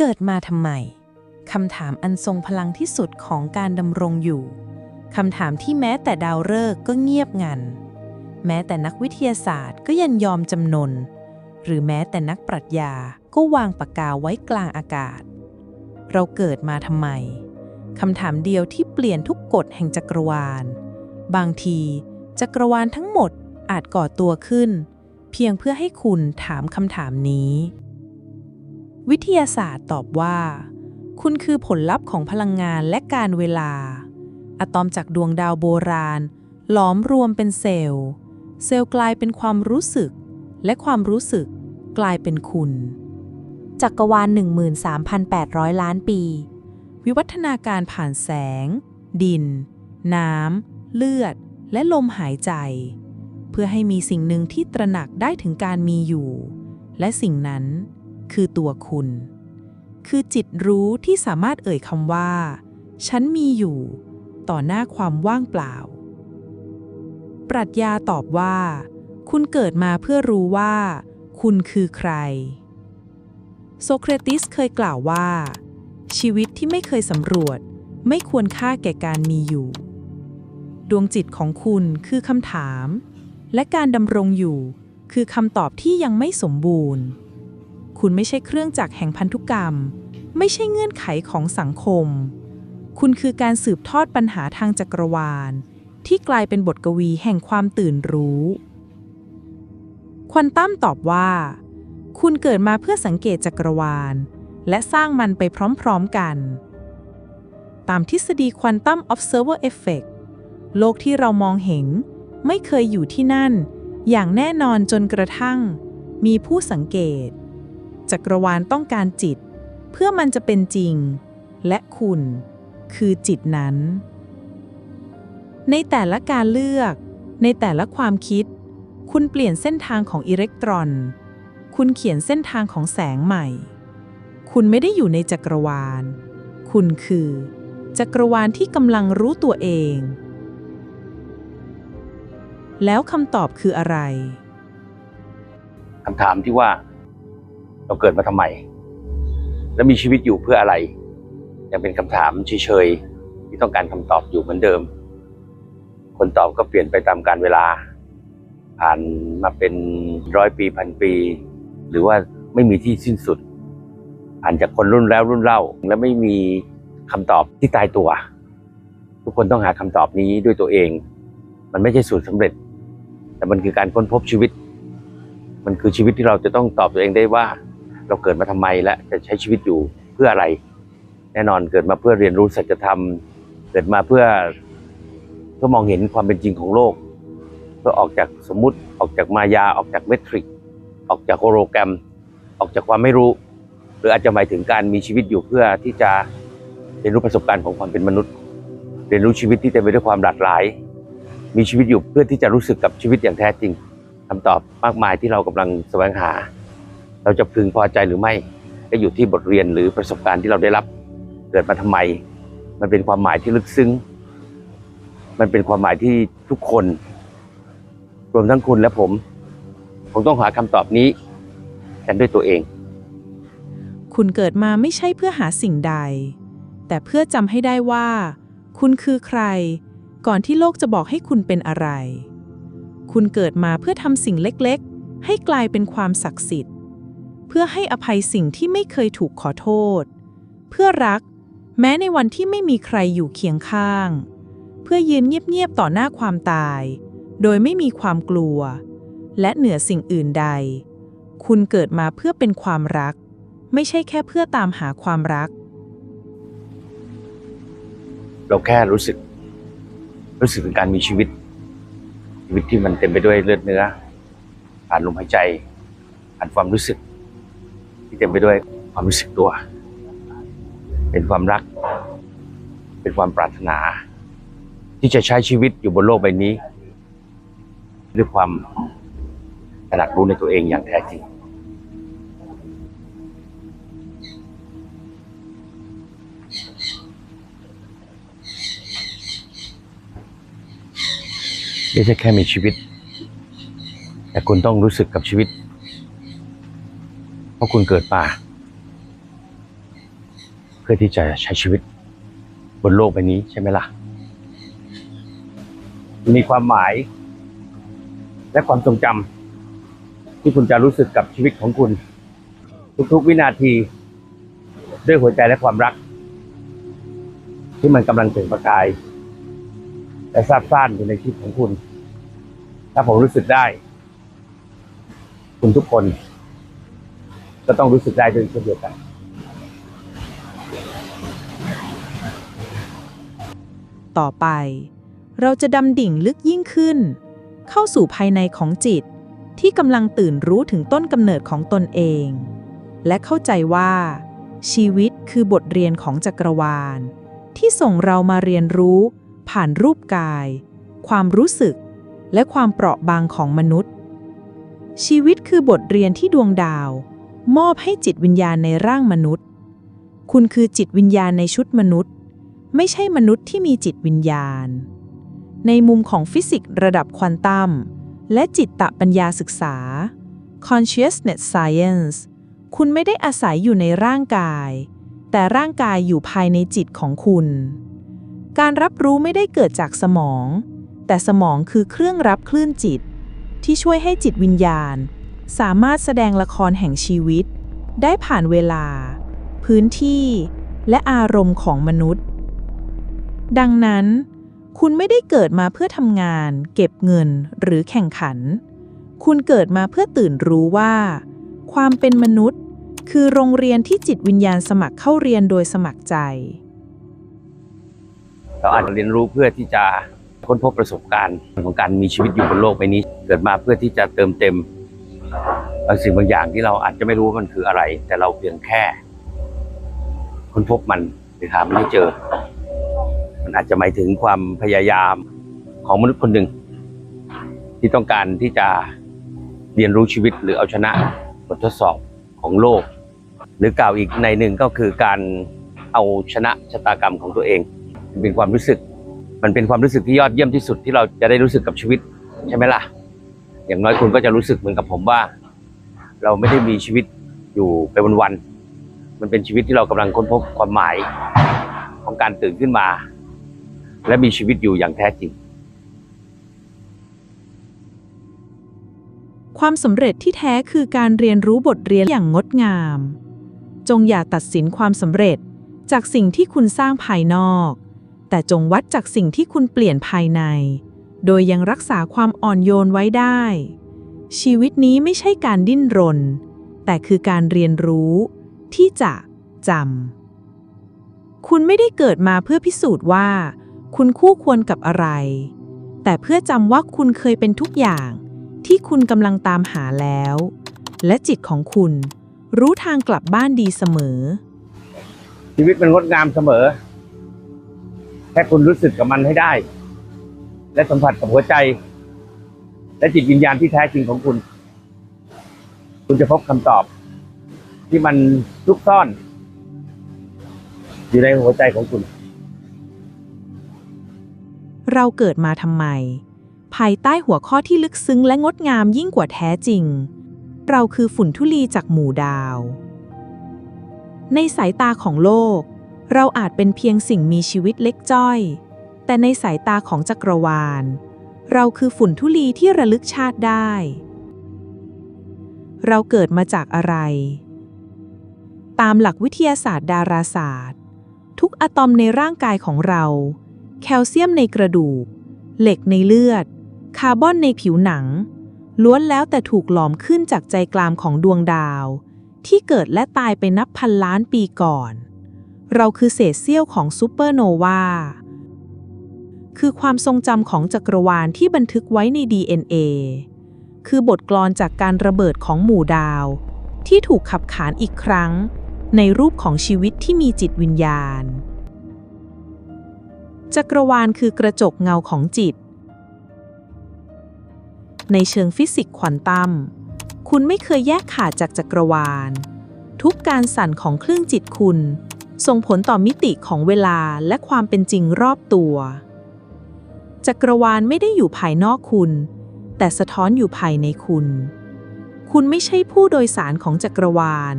เกิดมาทำไมคำถามอันทรงพลังที่สุดของการดำรงอยู่คำถามที่แม้แต่ดาวฤกษ์ก็เงียบงัน แม้แต่นักวิทยาศาสตร์ก็ยันยอมจำนน หรือแม้แต่นักปรัชญาก็วางปากกาไว้กลางอากาศ เราเกิดมาทำไมคำถามเดียวที่เปลี่ยนทุกกฎแห่งจักรวาล บางที จักรวาลทั้งหมดอาจก่อตัวขึ้น เพียงเพื่อให้คุณถามคำถามนี้ วิทยาศาสตร์ตอบว่า คุณคือผลลัพธ์ของพลังงานและการเวลา อะตอมจากดวงดาวโบราณ หลอมรวมเป็นเซลล์ เซลล์กลายเป็นความรู้สึก และความรู้สึกกลายเป็นคุณจักรวาล 13,800 ล้านปี วิวัฒนาการผ่านแสง ดิน น้ำ เลือด และลมหายใจ เพื่อให้มีสิ่งหนึ่งที่ตระหนักได้ถึงการมีอยู่ และสิ่งนั้น คือตัวคุณ คือจิตรู้ที่สามารถเอ่ยคำว่า ฉันมีอยู่ ต่อหน้าความว่างเปล่า ปรัชญาตอบว่า คุณเกิดมาเพื่อรู้ว่า คุณคือใคร โซเครติสเคยกล่าวว่า ชีวิตที่ไม่เคยสำรวจ ไม่ควรค่าแก่การมีอยู่ ดวงจิตของคุณคือคำถาม และการดำรงอยู่คือคำตอบที่ยังไม่สมบูรณ์ คุณไม่ใช่เครื่องจักรแห่งพันธุกรรม ไม่ใช่เงื่อนไขของสังคม คุณคือการสืบทอดปัญหาทางจักรวาล ที่กลายเป็นบทกวีแห่งความตื่นรู้ ควอนตัมตอบว่า คุณเกิดมาเพื่อสังเกตจักรวาล และสร้างมันไปพร้อมๆกัน ตามทฤษฎีควอนตัม observer effect โลกที่เรามองเห็น ไม่เคยอยู่ที่นั่น อย่างแน่นอนจนกระทั่ง มีผู้สังเกต จักรวาลต้องการจิต เพื่อมันจะเป็นจริง และคุณคือจิตนั้น ในแต่ละการเลือก ในแต่ละความคิด คุณเปลี่ยนเส้นทางของอิเล็กตรอน คุณเขียนเส้นทางของแสงใหม่ คุณไม่ได้อยู่ในจักรวาล คุณคือ จักรวาลที่กำลังรู้ตัวเอง แล้วคำตอบคืออะไรคำถามที่ว่า เราเกิดมาทำไม และมีชีวิตอยู่เพื่ออะไร ยังเป็นคำถามเฉยๆที่ต้องการคำตอบอยู่เหมือนเดิม คนตอบก็เปลี่ยนไปตามกาลเวลา ผ่านมาเป็นร้อยปีพันปี หรือว่าไม่มีที่สิ้นสุด ผ่านจากคนรุ่นแล้วรุ่นเล่า และไม่มีคำตอบที่ตายตัว ทุกคนต้องหาคำตอบนี้ด้วยตัวเอง มันไม่ใช่สูตรสำเร็จ แต่มันคือการค้นพบชีวิต มันคือชีวิตที่เราจะต้องตอบตัวเองได้ว่า เราเกิดมาทำไมและจะใช้ชีวิตอยู่เพื่ออะไร แน่นอนเกิดมาเพื่อเรียนรู้สัจธรรม เกิดมาเพื่อเพื่อมองเห็นความเป็นจริงของโลก เพื่อออกจากสมมุติออกจากมายาออกจากเมทริก ออกจากโฮโลแกรม ออกจากความไม่รู้ หรืออาจจะหมายถึงการมีชีวิตอยู่เพื่อที่จะเรียนรู้ประสบการณ์ของความเป็นมนุษย์ เรียนรู้ชีวิตที่เต็มไปด้วยความหลากหลาย มีชีวิตอยู่เพื่อที่จะรู้สึกกับชีวิตอย่างแท้จริงคำตอบมากมายที่เรากำลังแสวงหา เราจะพึงพอใจหรือไม่ก็อยู่ที่บทเรียนหรือประสบการณ์ที่เราได้รับ เกิดมาทำไม มันเป็นความหมายที่ลึกซึ้ง มันเป็นความหมายที่ทุกคน รวมทั้งคุณและผมคงต้องหาคำตอบนี้กันด้วยตัวเอง คุณเกิดมาไม่ใช่เพื่อหาสิ่งใด แต่เพื่อจำให้ได้ว่า คุณคือใคร ก่อนที่โลกจะบอกให้คุณเป็นอะไร คุณเกิดมาเพื่อทำสิ่งเล็กๆ ให้กลายเป็นความศักดิ์สิทธิ์ เพื่อให้อภัยสิ่งที่ไม่เคยถูกขอโทษ เพื่อรัก แม้ในวันที่ไม่มีใครอยู่เคียงข้าง เพื่อยืนเงียบๆต่อหน้าความตาย โดยไม่มีความกลัว และเหนือสิ่งอื่นใด คุณเกิดมาเพื่อเป็นความรัก ไม่ใช่แค่เพื่อตามหาความรัก เราแค่รู้สึก รู้สึกถึงการมีชีวิต ชีวิตที่มันเต็มไปด้วยเลือดเนื้อผ่านลมหายใจผ่านความรู้สึก ที่เต็มไปด้วยความรู้สึกตัว เป็นความรัก เป็นความปรารถนา ที่จะใช้ชีวิตอยู่บนโลกใบนี้ ด้วยความตระหนักรู้ในตัวเองอย่างแท้จริงไม่ใช่แค่มีชีวิต แต่คุณต้องรู้สึกกับชีวิต เพราะคุณเกิดมาเพื่อที่จะใช้ชีวิต บนโลกใบนี้ใช่ไหมล่ะ มีความหมาย และความทรงจำที่คุณจะรู้สึกกับชีวิตของคุณ ทุกๆวินาที ด้วยหัวใจและความรัก ที่มันกำลังเปล่งประกาย และซาบซ่านอยู่ในชีวิตของคุณ ถ้าผมรู้สึกได้ คุณทุกคน ก็ต้องรู้สึกได้ด้วยเช่นเดียวกัน ต่อไป เราจะดำดิ่งลึกยิ่งขึ้น เข้าสู่ภายในของจิต ที่กำลังตื่นรู้ถึงต้นกำเนิดของตนเอง และเข้าใจว่า ชีวิตคือบทเรียนของจักรวาล ที่ส่งเรามาเรียนรู้ ผ่านรูปกาย ความรู้สึก และความเปราะบางของมนุษย์ ชีวิตคือบทเรียนที่ดวงดาว มอบให้จิตวิญญาณในร่างมนุษย์ คุณคือจิตวิญญาณในชุดมนุษย์ ไม่ใช่มนุษย์ที่มีจิตวิญญาณ ในมุมของฟิสิกส์ระดับควอนตัมและจิตตปัญญาศึกษา consciousness science คุณไม่ได้อาศัยอยู่ในร่างกาย แต่ร่างกายอยู่ภายในจิตของคุณ การรับรู้ไม่ได้เกิดจากสมอง แต่สมองคือเครื่องรับคลื่นจิต ที่ช่วยให้จิตวิญญาณ สามารถแสดงละครแห่งชีวิต ได้ผ่านเวลา พื้นที่ และอารมณ์ของมนุษย์ ดังนั้น คุณไม่ได้เกิดมาเพื่อทำงาน เก็บเงินหรือแข่งขัน คุณเกิดมาเพื่อตื่นรู้ว่า ความเป็นมนุษย์ คือโรงเรียนที่จิตวิญญาณสมัครเข้าเรียนโดยสมัครใจ เราอาจจะเรียนรู้เพื่อที่จะค้นพบประสบการณ์ของการมีชีวิตอยู่บนโลกใบนี้ เกิดมาเพื่อที่จะเติมเต็ม บางสิ่งบางอย่างที่เราอาจจะไม่รู้ว่ามันคืออะไร แต่เราเพียงแค่ค้นพบมันหรือหามันไม่เจอ มันอาจจะหมายถึงความพยายามของมนุษย์คนหนึ่ง ที่ต้องการที่จะเรียนรู้ชีวิตหรือเอาชนะบททดสอบของโลก หรือกล่าวอีกในหนึ่งก็คือการเอาชนะชะตากรรมของตัวเองมันเป็นความรู้สึก มันเป็นความรู้สึกที่ยอดเยี่ยมที่สุดที่เราจะได้รู้สึกกับชีวิตใช่ไหมล่ะ อย่างน้อยคุณก็จะรู้สึกเหมือนกับผมว่า เราไม่ได้มีชีวิตอยู่ไปวันๆมันเป็นชีวิตที่เรากำลังค้นพบความหมายของการตื่นขึ้นมา และมีชีวิตอยู่อย่างแท้จริง ความสำเร็จที่แท้คือการเรียนรู้บทเรียนอย่างงดงาม จงอย่าตัดสินความสำเร็จจากสิ่งที่คุณสร้างภายนอก แต่จงวัดจากสิ่งที่คุณเปลี่ยนภายใน โดยยังรักษาความอ่อนโยนไว้ได้ ชีวิตนี้ไม่ใช่การดิ้นรน แต่คือการเรียนรู้ ที่จะจำ คุณไม่ได้เกิดมาเพื่อพิสูจน์ว่า คุณคู่ควรกับอะไร แต่เพื่อจำว่าคุณเคยเป็นทุกอย่าง ที่คุณกำลังตามหาแล้ว และจิตของคุณ รู้ทางกลับบ้านดีเสมอ ชีวิตมันงดงามเสมอแค่คุณรู้สึกกับมันให้ได้ และสัมผัสกับหัวใจ และจิตวิญญาณที่แท้จริงของคุณ คุณจะพบคำตอบ ที่มันซุกซ่อน อยู่ในหัวใจของคุณ เราเกิดมาทำไม ภายใต้หัวข้อที่ลึกซึ้งและงดงามยิ่งกว่าแท้จริง เราคือฝุ่นทุลีจากหมู่ดาว ในสายตาของโลก เราอาจเป็นเพียงสิ่งมีชีวิตเล็กจ้อย แต่ในสายตาของจักรวาล เราคือฝุ่นทุลีที่ระลึกชาติได้ เราเกิดมาจากอะไร ตามหลักวิทยาศาสตร์ดาราศาสตร์ ทุกอะตอมในร่างกายของเรา แคลเซียมในกระดูก เหล็กในเลือด คาร์บอนในผิวหนัง ล้วนแล้วแต่ถูกหลอมขึ้นจากใจกลางของดวงดาว ที่เกิดและตายไปนับพันล้านปีก่อน เราคือเศษเสี้ยวของซูเปอร์โนวา คือความทรงจำของจักรวาลที่บันทึกไว้ใน DNA คือบทกลอนจากการระเบิดของหมู่ดาว ที่ถูกขับขานอีกครั้ง ในรูปของชีวิตที่มีจิตวิญญาณ จักรวาลคือกระจกเงาของจิต ในเชิงฟิสิกส์ควอนตัม คุณไม่เคยแยกขาดจากจักรวาล ทุกการสั่นของคลื่นจิตคุณ ส่งผลต่อมิติของเวลาและความเป็นจริงรอบตัว จักรวาลไม่ได้อยู่ภายนอกคุณ แต่สะท้อนอยู่ภายในคุณ คุณไม่ใช่ผู้โดยสารของจักรวาล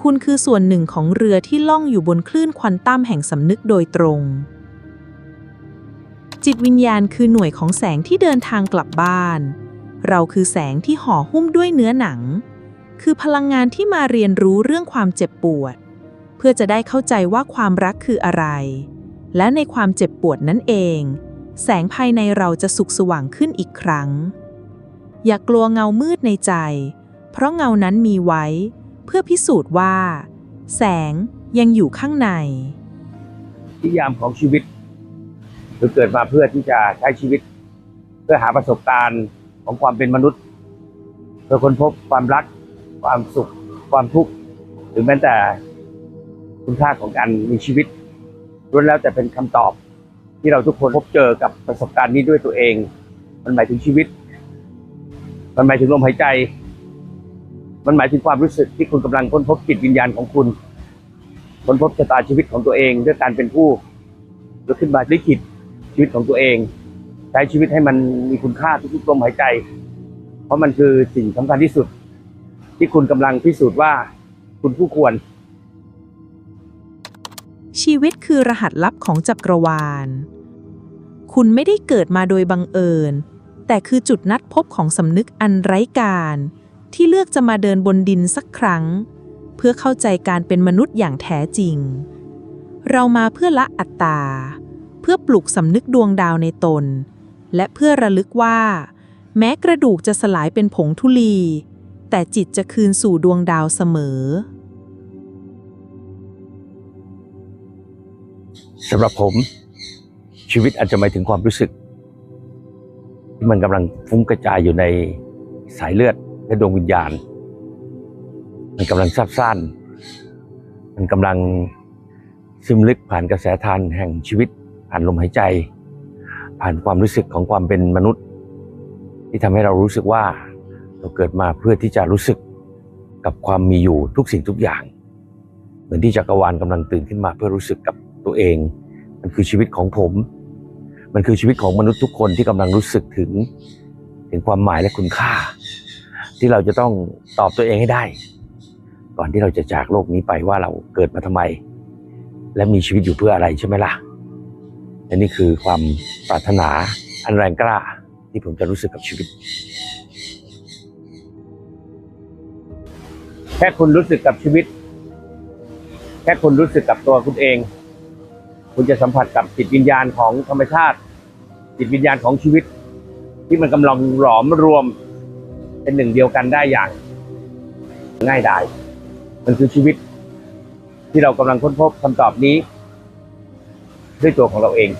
คุณคือส่วนหนึ่งของเรือที่ล่องอยู่บนคลื่นควอนตัมแห่งสำนึกโดยตรง จิตวิญญาณคือหน่วยของแสงที่เดินทางกลับบ้าน เราคือแสงที่ห่อหุ้มด้วยเนื้อหนัง คือพลังงานที่มาเรียนรู้เรื่องความเจ็บปวด เพื่อจะได้เข้าใจว่าความรักคืออะไรและในความเจ็บปวดนั้นเอง แสงภายในเราจะสุขสว่างขึ้นอีกครั้ง อย่ากลัวเงามืดในใจ เพราะเงานั้นมีไว้ เพื่อพิสูจน์ว่า แสงยังอยู่ข้างใน นิยามของชีวิตคือเกิดมาเพื่อที่จะใช้ชีวิต เพื่อหาประสบการณ์ของความเป็นมนุษย์ เพื่อค้นพบความรัก ความสุข ความทุกข์หรือแม้แต่คุณค่าของการมีชีวิตล้วนแล้วแต่เป็นคำตอบ ที่เราทุกคนพบเจอกับประสบการณ์นี้ด้วยตัวเอง มันหมายถึงชีวิต มันหมายถึงลมหายใจ มันหมายถึงความรู้สึกที่คุณกำลังค้นพบจิตวิญญาณของคุณ ค้นพบชะตาชีวิตของตัวเองด้วยการเป็นผู้ลุกขึ้นมาลิขิตชีวิตของตัวเอง ใช้ชีวิตให้มันมีคุณค่าทุกๆลมหายใจ เพราะมันคือสิ่งสำคัญที่สุด ที่คุณกำลังพิสูจน์ว่าคุณผู้ควร ชีวิตคือรหัสลับของจักรวาล คุณไม่ได้เกิดมาโดยบังเอิญ แต่คือจุดนัดพบของสำนึกอันไร้การ ที่เลือกจะมาเดินบนดินสักครั้ง เพื่อเข้าใจการเป็นมนุษย์อย่างแท้จริง เรามาเพื่อละอัตตา เพื่อปลุกสำนึกดวงดาวในตน และเพื่อระลึกว่า แม้กระดูกจะสลายเป็นผงธุลี แต่จิตจะคืนสู่ดวงดาวเสมอ สำหรับผมชีวิตอาจจะหมายถึงความรู้สึก ที่มันกำลังฟุ้งกระจายอยู่ในสายเลือดและดวงวิญญาณ มันกำลังซับซ่านมันกำลังซึมลึกผ่านกระแสทานแห่งชีวิต ผ่านลมหายใจ ผ่านความรู้สึกของความเป็นมนุษย์ ที่ทำให้เรารู้สึกว่าเราเกิดมาเพื่อที่จะรู้สึกกับความมีอยู่ทุกสิ่งทุกอย่าง เหมือนที่จักรวาลกำลังตื่นขึ้นมาเพื่อรู้สึกกับ ตัวเอง มันคือชีวิตของผม มันคือชีวิตของมนุษย์ทุกคนที่กำลังรู้สึกถึง ถึงความหมายและคุณค่า ที่เราจะต้องตอบตัวเองให้ได้ ก่อนที่เราจะจากโลกนี้ไปว่าเราเกิดมาทำไม และมีชีวิตอยู่เพื่ออะไรใช่ไหมล่ะและนี่คือความปรารถนาอันแรงกล้าที่ผมจะรู้สึกกับชีวิต แค่คุณรู้สึกกับชีวิต แค่คุณรู้สึกกับตัวคุณเอง คุณจะสัมผัสกับจิตวิญญาณของธรรมชาติ จิตวิญญาณของชีวิต ที่มันกำลังหลอมรวมเป็นหนึ่งเดียวกันได้อย่าง ง่ายดายมันคือชีวิต ที่เรากำลังค้นพบคำตอบนี้ ด้วยตัวของเราเอง